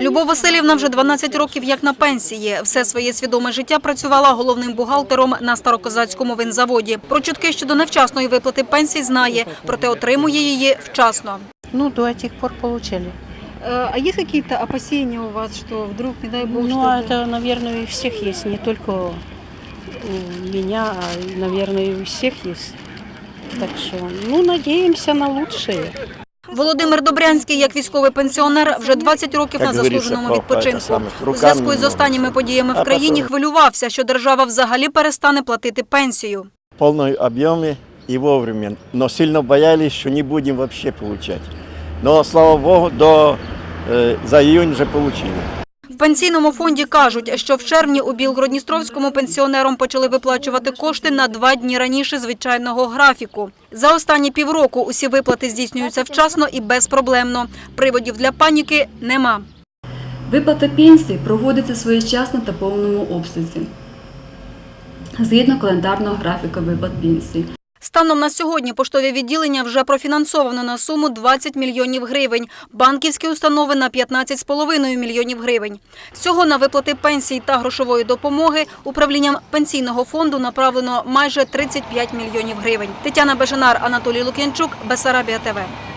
Любов Васильівна вже 12 років як на пенсії. Все своє свідоме життя працювала головним бухгалтером на старокозацькому винзаводі. Про чутки щодо невчасної виплати пенсій знає, проте отримує її вчасно. Ну, до этих пор получали. А є якісь опасения у вас, що вдруг, не дай Бог, Ну, это, наверное, у всех есть, не только у меня, а, наверное, у всех есть. Так что, ну, надеемся на лучшее. Володимир Добрянський, як військовий пенсіонер, вже 20 років на заслуженому відпочинку. У зв'язку із останніми подіями в країні хвилювався, що держава взагалі перестане платити пенсію. в полном і вовремя. Но сильно боялись, що не будем вообще отримати. Но, слава богу, до, э, за июнь вже получили. Пенсійному фонді кажуть, що в червні у Білгородністровському пенсіонерам почали виплачувати кошти на два дні раніше звичайного графіку. За останні півроку усі виплати здійснюються вчасно і безпроблемно. Приводів для паніки нема. Виплата пенсії проводиться своєчасно та повному обсязі. Згідно календарного графіка виплат пенсії. Станом на сьогодні поштові відділення вже профінансовано на суму 20 мільйонів гривень, банківські установи на 15,5 мільйонів гривень. Всього на виплати пенсій та грошової допомоги управлінням пенсійного фонду направлено майже 35 мільйонів гривень. Тетяна Бежанар, Анатолій Лук'янчук, Бесарабія ТВ.